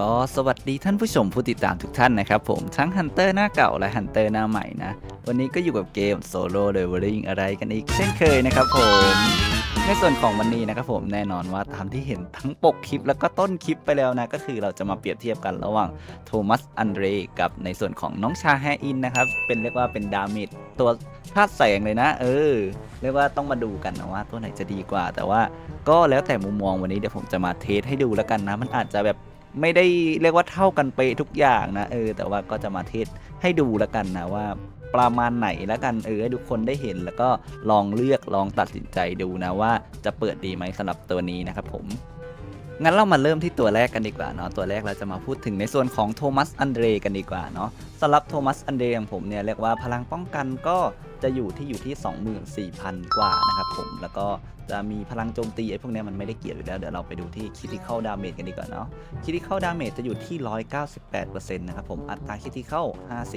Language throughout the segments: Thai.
ก็สวัสดีท่านผู้ชมผู้ติดตามทุกท่านนะครับผมทั้งฮันเตอร์หน้าเก่าและฮันเตอร์หน้าใหม่นะ วันนี้ก็อยู่กับเกม Solo Leveling อะไรกันอีกเช่นเคยนะครับผมในส่วนของวันนี้นะครับผมแน่นอนว่าตามที่เห็นทั้งปกคลิปแล้วก็ต้นคลิปไปแล้วนะ ก็คือเราจะมาเปรียบเทียบกันระหว่างโทมัสอันเดรกับในส่วนของน้องชาแฮอินนะครับ เป็นเรียกว่าเป็นดาเมจตัวธาตุแสงเลยนะ เออ เรียกว่าต้องมาดูกันนะว่าตัวไหนจะดีกว่า แต่ว่าก็แล้วแต่มุมมองวันนี้เดี๋ยวผมจะมาเทสให้ดูแล้วกันนะ มันอาจจะแบบ ไม่ได้เรียกว่าเท่ากันไปะทุกอย่างนะเออ แต่ว่าก็จะมาเทสให้ดูแล้วกันนะว่าประมาณไหนแล้วกันเออให้ทุกคนได้เห็นแล้วก็ลองเลือกลองตัดสินใจดูนะว่าจะเปิดดีไหมสำหรับตัวนี้นะครับผม งั้นเรามาเริ่มที่ตัวแรกกันดีกว่าเนาะตัวแรกเราจะมาพูดถึงในส่วนของโทมัสอันเดรกันดีกว่าเนาะสำหรับโทมัสอันเดรของผมเนี่ยเรียกว่าพลังป้องกันก็จะอยู่ที่อยู่ที่ 24,000 กว่านะครับผมแล้วก็จะมีพลังโจมตีไอ้พวกเนี้ยมันไม่ได้เกี่ยวอยู่แล้ว เดี๋ยวเราไปดูที่ critical damage กันดีกว่าเนาะ critical damage จะอยู่ที่ 198%นะครับผมอัตรา critical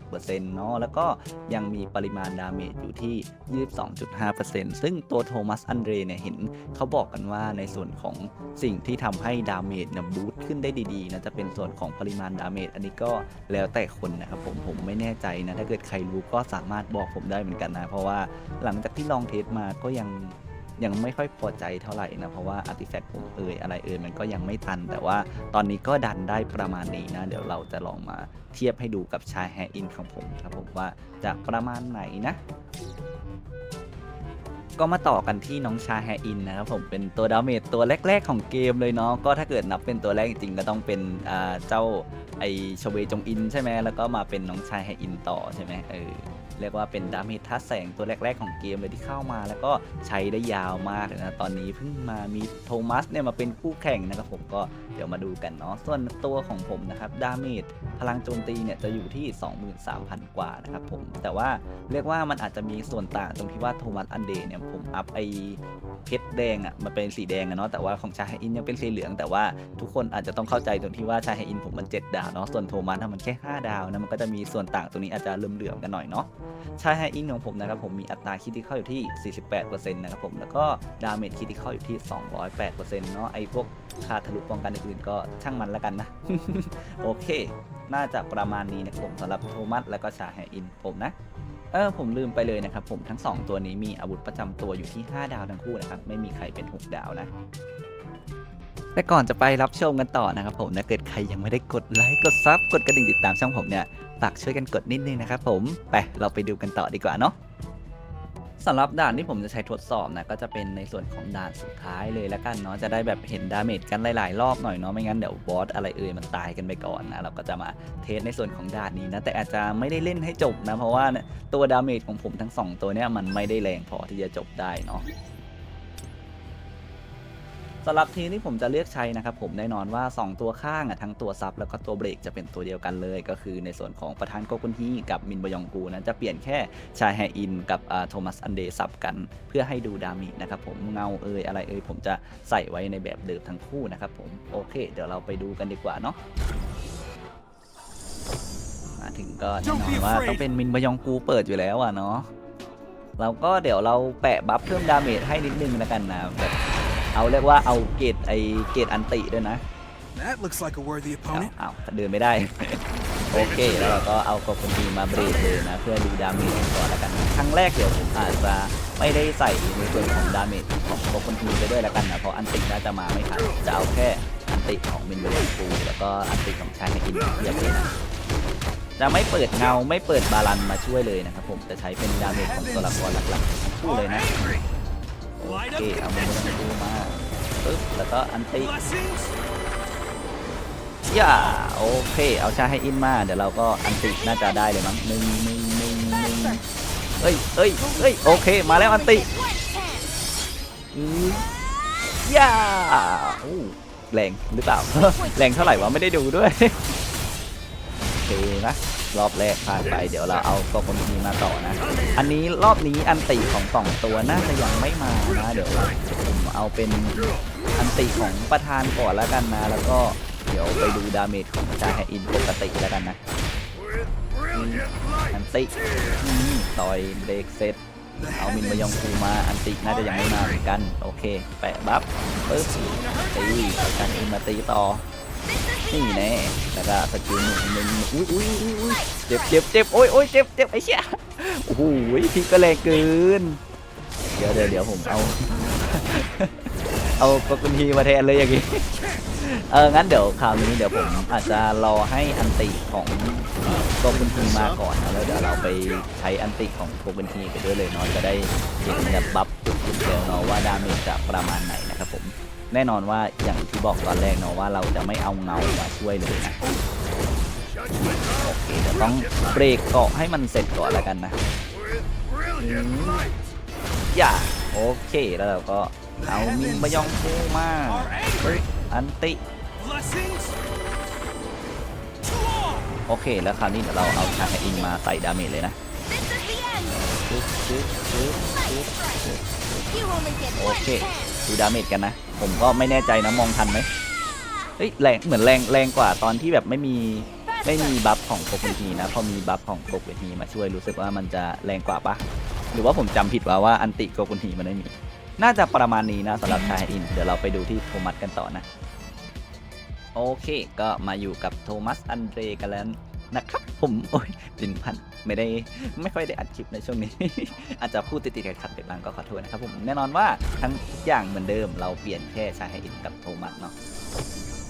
50%เนาะแล้วก็ยังมีปริมาณดาเมจอยู่ที่ 22.5%ซึ่งตัวโทมัสอันเดรเนี่ยเห็นเขาบอกกันว่าในส่วนของสิ่งที่ทำให้ให้ดาเมจเนี่ยบูตขึ้นได้ดีๆนะจะเป็นส่วนของปริมาณดาเมจอันนี้ก็แล้วแต่คนนะครับผมผมไม่แน่ใจนะถ้าเกิดใครรู้ก็สามารถบอกผมได้เหมือนกันนะ เพราะว่าหลังจากที่ลองเทสมาก็ยังยังไม่ค่อยพอใจเท่าไหร่นะ เพราะว่าอาร์ติแฟกต์ผมเอ่ยอะไรเอ่ยมันก็ยังไม่ทัน แต่ว่าตอนนี้ก็ดันได้ประมาณนี้นะ เดี๋ยวเราจะลองมาเทียบให้ดูกับชายแฮอินของผมครับผมว่าจะประมาณไหนนะ ก็มาต่อกันที่น้องชาแฮอินนะครับผมเป็นตัวดาเมจตัวแรก ๆ ของเกมเลยเนาะก็ถ้าเกิดนับเป็นตัวแรกจริงๆก็ต้องเป็นเจ้าไอชเวจงอินใช่ไหมแล้วก็มาเป็นน้องชายแฮอินต่อใช่ไหมเออ เรียกว่าเป็นดาเมจทัดแสงตัวแรก ๆ ของเกมเลยที่เข้ามา แล้วก็ใช้ได้ยาวมากเลยนะตอนนี้เพิ่งมามีโทมัสเนี่ยมาเป็นคู่แข่งนะครับผมก็เดี๋ยวมาดูกันเนาะส่วนตัวของผมนะครับดาเมจพลังโจมตีเนี่ยจะอยู่ที่ 23,000 กว่านะครับผมแต่ว่าเรียกว่ามันอาจจะมีส่วนต่างตรงที่ว่าโทมัสอันเดย์เนี่ยผมอัพไอเพชรแดงอะมันเป็นสีแดงอะเนาะแต่ว่าของชาไฮอินยังเป็นสีเหลือง แต่ว่าทุกคนอาจจะต้องเข้าใจตรงที่ว่าชาไฮอินผมมัน 7 ดาวเนาะส่วนโทมัสถ้ามันแค่ 5 ดาวนะมันก็จะมีส่วนต่างตรงนี้อาจจะเหลื่อมๆกันหน่อยเนาะชาไฮอินของผมนะครับผมมีอัตราคิดที่เข้าอยู่ที่ 48%นะครับผมแล้วก็ดาเมจคิดที่เข้าอยู่ที่ 208%เนาะไอพวกค่าทะลุป้องกันอื่นๆก็ช่างมันแล้วกันนะ โอเค น่าจะประมาณนี้นะครับผมสำหรับโทมัสแล้วก็ชาแฮอินผมนะเออผมลืมไปเลยนะครับผมทั้ง 2 ตัวนี้มีอาวุธประจำตัวอยู่ที่ 5 ดาวทั้งคู่นะครับ ไม่มีใครเป็น 6 ดาวนะ แต่ก่อนจะไปรับชมกันต่อนะครับผมถ้าเกิดใครยังไม่ได้กดไลค์กดซับกดกระดิ่งติดตามช่องผมเนี่ยฝากช่วยกันกดนิดนึงนะครับผมไปเราไปดูกันต่อดีกว่าเนาะสำหรับด่านที่ผมจะใช้ทดสอบนะก็จะเป็นในส่วนของด่านสุดท้ายเลยแล้วกันเนาะจะได้แบบเห็นดาเมจกันหลายๆ รอบหน่อยเนาะไม่งั้นเดี๋ยวบอสอะไรเอ่ยมันตายกันไปก่อนนะเราก็จะมาเทสในส่วนของด่านนี้นะแต่อาจจะไม่ได้เล่นให้จบนะเพราะว่าตัวดาเมจของผมทั้งสองตัวเนี่ยมันไม่ได้แรงพอที่จะจบได้เนาะ สำหรับทีมที่ผมจะเลือกใช้นะครับผมแน่นอนว่า 2 ตัวข้างอะทั้งตัวซับแล้วก็ตัวเบรกจะเป็นตัวเดียวกันเลย ก็คือในส่วนของประธานโกกุนฮีกับมินบยองกูนะจะเปลี่ยนแค่ชายแฮอินกับอ่าโทมัสอันเดย์ซับกัน เพื่อให้ดูดาเมจนะครับผมเงาเอยอะไรเอยผมจะใส่ไว้ในแบบเดิมทั้งคู่นะครับผมโอเค เดี๋ยวเราไปดูกันดีกว่าเนาะมาถึงก็แน่นอนว่าต้องเป็นมินบยองกูเปิดอยู่แล้วอะเนาะเราก็เดี๋ยวเราแปะบัฟเพิ่มดาเมจให้นิดนึงแล้วกันนะแบบ เอาเรียกว่าเอาเกรดไอเกรดอันติด้วยนะ That looks like a worthy เอา opponent. เอาเดินไม่ได้ โอเคแล้วเราก็เอาโกคนทีมาเบรกเลยนะ เพื่อดูดาเมจก่อนแล้วกันครั้งแรกเดี๋ยวผมอาจจะไม่ได้ใส่ในส่วนของดาเมจของโกคนทีไปด้วยแล้วกันนะเพราะอันติน่าจะมาไม่ทันจะเอาแค่อันติของมินเบลฟูแล้วก็อันติของชายในอินเทียบเลยนะจะไม่เปิดเงาไม่เปิดบาลันมาช่วยเลยนะครับผมจะใช้เป็นดาเมจของตัวละครหลักๆทั้งคู่เลยนะ โอเคเอามินเบลฟูมาปึ๊บแล้วก็อันติย่าโอเค เอาชาให้อินมา เดี๋ยวเราก็อันติน่าจะได้เลยมั้งหนึ่งหนึ่งหนึ่งหนึ่งเอ้ยเอ้ยเอ้ยโอเค มาแล้วอันติย่าโอ้แรงหรือเปล่า แรงเท่าไหร่วะไม่ได้ดูด้วย โอเคนะ รอบแรกผ่านไปเดี๋ยวเราเอาโกคนทีมาต่อนะ อันนี้รอบนี้อันติของสองตัวน่าจะยังไม่มานะเดี๋ยวผมเอาเป็นอันติของประธานก่อนแล้วกันนะ แล้วก็เดี๋ยวไปดูดาเมจของชาแฮอินปกติแล้วกันนะอันติต่อยเบรกเซตเอามินมายองคูมาอันติน่าจะยังไม่มาเหมือนกัน โอเค แปะบัฟปึ๊บตีเอาชาแฮอินมาตีต่อ นี่แน่แล้วก็สกิลหนึ่งหนึ่งอุ้ยอุ้ยอุ้ยเจ็บเจ็บเจ็บโอ้ยโอ้ยเจ็บเจ็บไอ้เชี่ยโอ้โหพี่ก็แรงเกิน เดี๋ยวเดี๋ยวเดี๋ยวผมเอา เอากกุนทีมาแทนเลยอย่างงี้ เออ งั้นเดี๋ยวคราวนี้เดี๋ยวผมอาจจะรอให้อันติของกกุนทีมาก่อนนะแล้วเดี๋ยวเราไปใช้อันติของกกุนทีไปด้วยเลยเนาะจะได้เห็นแบบบัฟจุดๆเดียวเนาะว่าดาเมจจะประมาณไหนนะครับผม แน่นอนว่าอย่างที่บอกตอนแรกเนาะว่าเราจะไม่เอาเงามาช่วยเลยนะโอเคเดี๋ยวต้องเบรกเกาะให้มันเสร็จก่อนแล้วกันนะอย่าโอเคแล้วเราก็เอามินมายองฟูมาเฮ้ยอันติ Blessings to all. โอเคแล้วคราวนี้เดี๋ยวเราเอาชาอินมาใส่ดาเมจเลยนะ This is the end. ชึบชึบชึบชึบ You only get โอ one เค chance. ดูดาเมจกันนะ ผมก็ไม่แน่ใจนะมองทันไหมเฮ้ยแรงเหมือนแรงแรงกว่าตอนที่แบบไม่มีไม่มีบัฟของโกกุนทีนะพอมีบัฟของโกกุนทีมาช่วยรู้สึกว่ามันจะแรงกว่าปะหรือว่าผมจำผิดว่าว่าอันติโกกุนทีมันไม่มี น่าจะประมาณนี้นะสำหรับชายอิน เดี๋ยวเราไปดูที่โทมัสกันต่อนะ โอเค ก็มาอยู่กับโทมัสอันเดรกันแล้ว นะครับผมโอ้ยลินพันไม่ได้ไม่ค่อยได้อัดคลิปในช่วงนี้ อาจจะพูดติดๆขัดๆไปบ้างก็ขอโทษนะครับผมแน่นอนว่าทั้งอย่างเหมือนเดิมเราเปลี่ยนแค่ชายอินกับโทมัสเนาะ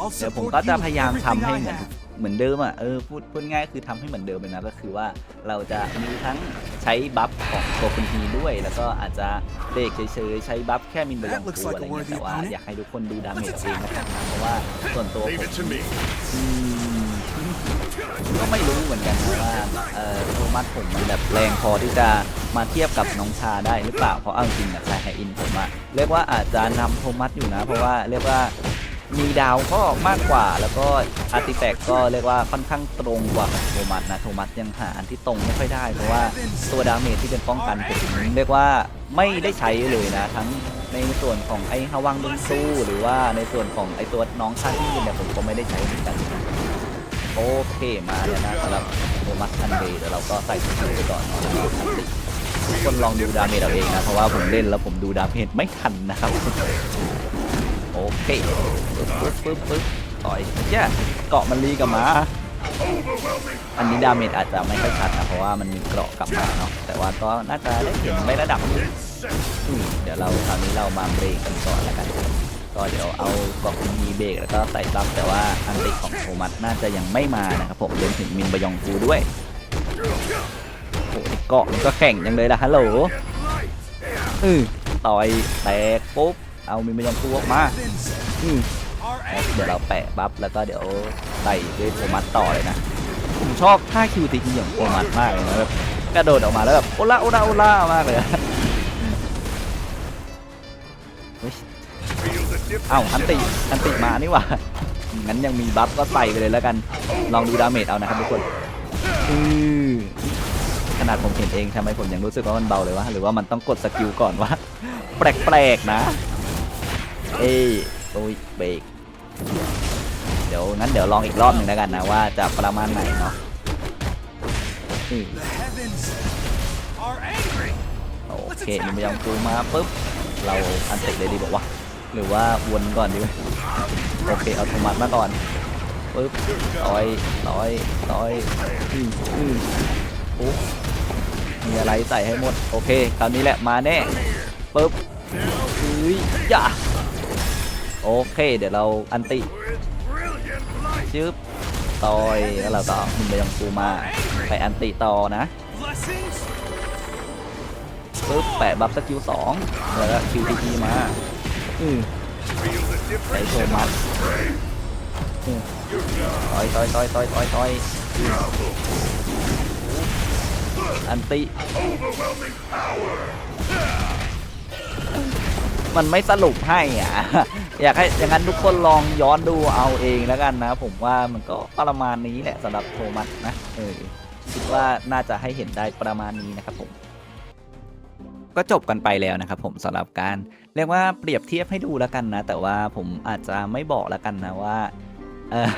I'll เดี๋ยวผม support ก็ you จะ with พยายาม everything ทำให้ I เหมือน have. เหมือนเดิมอะเออพูดพูดง่ายคือทำให้เหมือนเดิมเลยนะก็คือว่าเราจะมีทั้งใช้บัฟของโกคุนทีด้วย แล้วก็อาจจะเบรกเฉยๆใช้บัฟแค่มินเบลอง That looks ตัว like อะไร a เงี้ย worthy แต่ว่า opponent. อยากให้ทุกคนดูดาเมจเองนะครับเพราะว่าส่วนตัวผม ก็ไม่รู้เหมือนกันนะว่าเอ่อโทมัสผมมันแบบแรงพอที่จะมาเทียบกับน้องชาได้หรือเปล่าเพราะเอาจริงๆอะชายไฮอินผมอะเรียกว่าอาจจะนำโทมัสอยู่นะ เพราะว่าเรียกว่ามีดาวก็มากกว่า แล้วก็อาร์ติแฟกก็เรียกว่าค่อนข้างตรงกว่าโทมัสนะโทมัสยังหาอันที่ตรงไม่ค่อยได้ เพราะว่าตัวดาเมจที่เป็นป้องกันผมเรียกว่าไม่ได้ใช้เลยนะ ทั้งในส่วนของไอ้ฮาวังดุนซูหรือว่าในส่วนของไอ้ตัวน้องชาที่เนี่ยผมก็ไม่ได้ใช้เหมือนกัน โอเคมาแล้วนะสำหรับโทมัสอันเดย์เดี๋ยวเราก็ใส่สกิลไปก่อนเนาะทุกคนลองดูดาเมจเอาเองนะ เพราะว่าผมเล่นแล้วผมดูดาเมจไม่ทันนะครับ โอเคปึ๊บปึ๊บปึ๊บปึ๊บต่อยเจ้าเกาะมันรีกับหมาอันนี้ดาเมจอาจจะไม่ค่อยชัดนะ เพราะว่ามันมีเกราะกับหมาเนาะแต่ว่าก็น่าจะได้เห็นในระดับหนึงเดี๋ยวเราคราวนี้เรามาเบรกกันก่อนแล้วกัน ก็เดี๋ยวเอากล่องมีเบรกแล้วก็ใส่ซับแต่ว่าอันติของโทมัสน่าจะยังไม่มานะครับผมรวมถึงมินบยองกูด้วยโอ้เกาะมันก็แข่งยังเลยนะฮัลโหลอือต่อยแตกปุ๊บเอามินบยองกูออกมาอือเดี๋ยวเราแปะบัฟแล้วก็เดี๋ยวใส่ด้วยโทมัสต่อเลยนะผมชอบท่าคิวตีของโทมัสมากเลยนะแบบกระโดดออกมาแล้วแบบโอล่าโอล่าโอล่ามากเลย เอ้าอันติอันติมานี่หว่างั้นยังมีบัฟก็ใส่ไปเลยแล้วกัน ลองดูดาเมจเอานะครับทุกคนอือขนาดผมเห็นเองทำไมผมยังรู้สึกว่ามันเบาเลยวะหรือว่ามันต้องกดสกิลก่อนวะแปลกๆนะ เอ้ยโอ้ยเบรกเดี๋ยวงั้นเดี๋ยวลองอีกรอบหนึ่งแล้วกันนะว่าจะประมาณไหนเนาะอโอเคมีมายองกูมาปุ๊บเราอันติเลยดีบอกว่า หรือว่าวนก่อนดีไหมโอเคเอาโทมัสมาก่อนปุ๊บต่อยต่อยต่อยอืมอืมปุ๊มีอะไรใส่ให้หมด โอเค คราวนี้แหละมาแน่ปุ๊บอุ้ยย่าโอเค เดี๋ยวเราอันติชึบต่อยแล้วเราต่อมีมายองกูมา ไปอันติต่อนะปึ๊บแปะบัฟสกิลสองแล้วก็คิวทีทีมา อืมใส่โทมัสอือต่อยต่อยต่อยต่อยต่อยต่อยอันติมันไม่สรุปให้อะ อยากให้อย่างนั้นทุกคนลองย้อนดูเอาเองแล้วกันนะ ผมว่ามันก็ประมาณนี้แหละสำหรับโทมัสนะเออคิดว่าน่าจะให้เห็นได้ประมาณนี้นะครับผม ก็จบกันไปแล้วนะครับผมสำหรับการเรียกว่าเปรียบเทียบให้ดูแล้วกันนะ แต่ว่าผมอาจจะไม่บอกแล้วกันนะว่าเออ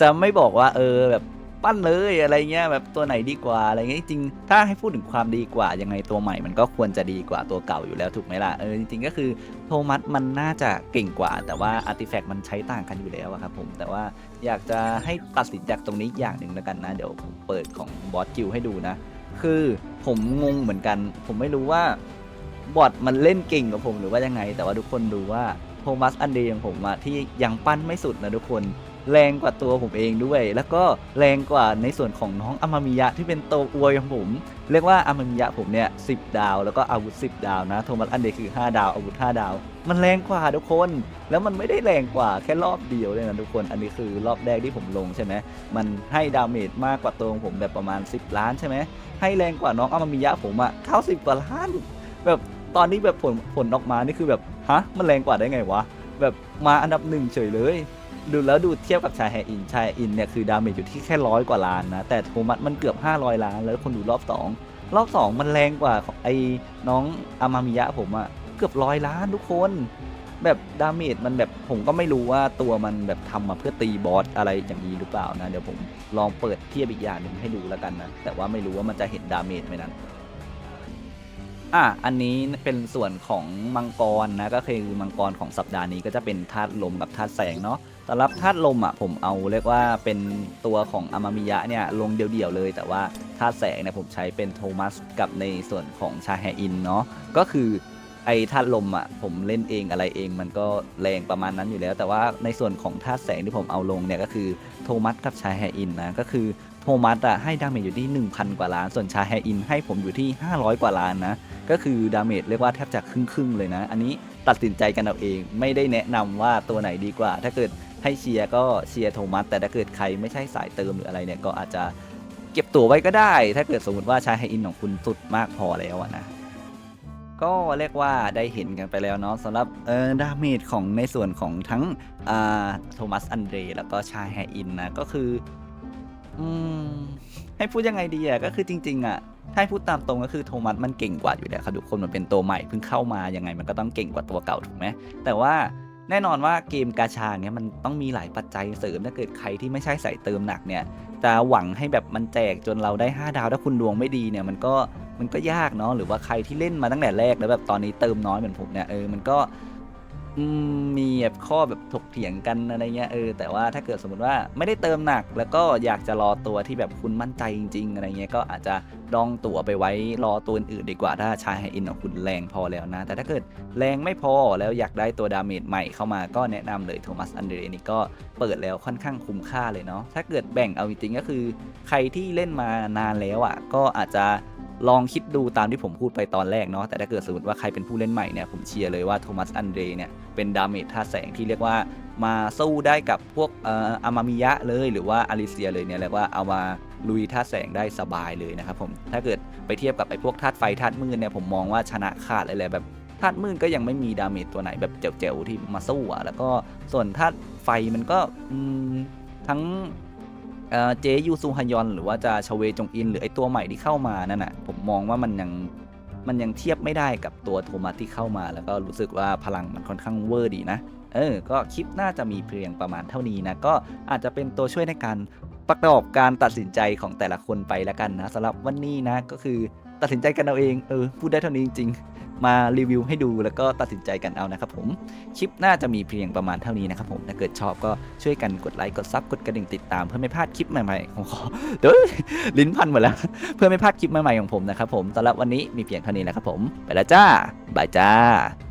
จะไม่บอกว่าเออแบบปั้นเลยอะไรเงี้ยแบบตัวไหนดีกว่าอะไรเงี้ยจริงถ้าให้พูดถึงความดีกว่ายังไงตัวใหม่มันก็ควรจะดีกว่าตัวเก่าอยู่แล้วถูกไหมล่ะเออจริงๆก็คือโทมัสมันน่าจะเก่งกว่า แต่ว่าอาร์ติแฟกต์มันใช้ต่างกันอยู่แล้วครับผมแต่ว่าอยากจะให้ตัดสินจากตรงนี้อย่างหนึ่งแล้วกันนะ เดี๋ยวผมเปิดของบอสกิลให้ดูนะ คือผมงงเหมือนกัน ผมไม่รู้ว่า บอทมันเล่นเก่งกว่าผมหรือว่ายังไง แต่ว่าทุกคนดูว่าโทมัสอันเดย์ของผมอะที่ยังปั้นไม่สุดนะทุกคน แรงกว่าตัวผมเองด้วย แล้วก็แรงกว่าในส่วนของน้องอามามิยะที่เป็นโตวอวยของผม เรียกว่าอามามิยะผมเนี่ยสิดาว แล้วก็อาวุธ 10 ดาวนะโทมัสอันเดย์คือ 5 ดาวอาวุธ 5 ดาว มันแรงกว่าทุกคน แล้วมันไม่ได้แรงกว่าแค่รอบเดียวเลยนะทุกคน อันนี้คือรอบแรกที่ผมลงใช่ไหมมันให้ดาเมจมากกว่าตัวของผมแบบประมาณ 10 ล้านใช่ไหมให้แรงกว่าน้องอามามิยะผมอะ90กว่าล้านแบบ ตอนนี้แบบผลผลออกมานี่คือแบบฮะมันแรงกว่าได้ไงวะแบบมาอันดับหนึ่งเฉยเลย ดูแล้วดูเทียบกับชายแฮอินชายแฮอินเนี่ยคือดาเมจอยู่ที่แค่ร้อยกว่าล้านนะแต่โทมัสมันเกือบ 500 ล้าน แล้วคนดูรอบ 2 รอบ 2 มันแรงกว่าไอ้น้องอามามิยะผมอะเกือบร้อยล้านทุกคนแบบดาเมจมันแบบผมก็ไม่รู้ว่าตัวมันแบบทำมาเพื่อตีบอสอะไรอย่างนี้หรือเปล่านะ เดี๋ยวผมลองเปิดเทียบอีกอย่างหนึ่งให้ดูแล้วกันนะ แต่ว่าไม่รู้ว่ามันจะเห็นดาเมจไหมนั้น อะอันนี้เป็นส่วนของมังกรนะก็คือมังกรของสัปดาห์นี้ก็จะเป็นธาตุลมกับธาตุแสงเนาะสำหรับธาตุลมอะผมเอาเรียกว่าเป็นตัวของอามามิยะเนี่ยลงเดี่ยวๆเลย แต่ว่าธาตุแสงเนี่ยผมใช้เป็นโทมัสกับในส่วนของชาแฮอินเนาะก็คือไอ้ธาตุลมอะผมเล่นเองอะไรเองมันก็แรงประมาณนั้นอยู่แล้ว แต่ว่าในส่วนของธาตุแสงที่ผมเอาลงเนี่ยก็คือโทมัสกับชาแฮอินนะก็คือ โทมัสอะให้ดาเมจอยู่ที่ 1,000 กว่าล้าน ส่วนชาแฮอินให้ผมอยู่ที่ 500 กว่าล้านนะ ก็คือดาเมจเรียกว่าแทบจะครึ่งๆเลยนะ อันนี้ตัดสินใจกันเอาเอง ไม่ได้แนะนำว่าตัวไหนดีกว่า ถ้าเกิดให้เชียร์ก็เชียร์โทมัส แต่ถ้าเกิดใครไม่ใช่สายเติมหรืออะไรเนี่ยก็อาจจะเก็บตัวไว้ก็ได้ ถ้าเกิดสมมติว่าชายไฮอินของคุณสุดมากพอแล้วนะก็เรียกว่าได้เห็นกันไปแล้วเนาะสำหรับเออดาเมจของในส่วนของทั้งอ่าโทมัสอันเดรแล้วก็ชาแฮอินนะก็คือ อืมให้พูดยังไงดีอะก็คือจริง ๆอะถ้าให้พูดตามตรงก็คือโทมัสมันเก่งกว่าอยู่แล้วครับทุกคนมันเป็นตัวใหม่เพิ่งเข้ามายังไงมันก็ต้องเก่งกว่าตัวเก่าถูกไหมแต่ว่าแน่นอนว่าเกมกาชาเนี้ยมันต้องมีหลายปัจจัยเสริมถ้าเกิดใครที่ไม่ใช่ใส่เติมหนักเนี่ยจะหวังให้แบบมันแจกจนเราได้ 5 ดาวถ้าคุณดวงไม่ดีเนี่ยมันก็มันก็ยากเนาะหรือว่าใครที่เล่นมาตั้งแต่แรกแล้วแบบตอนนี้เติมน้อยเหมือนผมเนี่ยเออมันก็ อืม มีแบบข้อแบบถกเถียงกันอะไรเงี้ยเออแต่ว่าถ้าเกิดสมมติว่าไม่ได้เติมหนัก แล้วก็อยากจะรอตัวที่แบบคุณมั่นใจจริง ๆ อะไรเงี้ยก็อาจจะดองตั๋วไปไว้รอตัวอื่นๆดีกว่าถ้าชายไฮอินของคุณแรงพอแล้วนะ แต่ถ้าเกิดแรงไม่พอแล้วอยากได้ตัวดาเมจใหม่เข้ามาก็แนะนำเลยโทมัสอันเดรนี่ก็เปิดแล้วค่อนข้างคุ้มค่าเลยเนาะถ้าเกิดแบ่งเอาจริงๆก็คือ ใครที่เล่นมานานแล้วอะก็อาจจะลองคิดดูตามที่ผมพูดไปตอนแรกเนาะแต่ถ้าเกิดสมมติว่าใครเป็นผู้เล่นใหม่เนี่ยผมเชียร์เลยว่าโทมัสอันเดรเนี่ยเป็นดาเมจท่าแสงที่เรียกว่ามาสู้ได้กับพวกเอ่ออามามิยะเลยหรือว่าอาริเซียเลยเนี่ยเรียกว่าเอามาลุยท่าแสงได้สบายเลยนะครับผมถ้าเกิดไปเทียบกับไอ้พวกธาตุไฟธาตุมืดเนี่ยผมมองว่าชนะขาดเลยแหละแบบธาตุมืดก็ยังไม่มีดาเมจตัวไหนแบบเจ๋วๆที่มาสู้อะแล้วก็ส่วนธาตุไฟมันก็ทั้ง เอ่อเจยูซูฮยอน หรือว่าจะชเวจงอิน หรือไอตัวใหม่ที่เข้ามานั่นน่ะผมมองว่ามันยังมันยังเทียบไม่ได้กับตัวโทมัสที่เข้ามา แล้วก็รู้สึกว่าพลังมันค่อนข้างเวอร์ดีนะ เออ ก็คลิปน่าจะมีเพียงประมาณเท่านี้นะ ก็อาจจะเป็นตัวช่วยในการประกอบการตัดสินใจของแต่ละคนไปแล้วกันนะสำหรับวันนี้นะก็คือตัดสินใจกันเอาเอง เออ พูดได้เท่านี้จริงๆ มารีวิวให้ดูแล้วก็ตัดสินใจกันเอานะครับผม คลิปน่าจะมีเพียงประมาณเท่านี้นะครับผม ถ้าเกิดชอบก็ช่วยกันกดไลค์กดซับกดกระดิ่งติดตามเพื่อไม่พลาดคลิปใหม่ๆของขอเดี๋ยวลิ้นพันหมดแล้ว เพื่อไม่พลาดคลิปใหม่ๆของผมนะครับผมสำหรับวันนี้มีเพียงเท่านี้นะครับผม ไปแล้วจ้าบายจ้า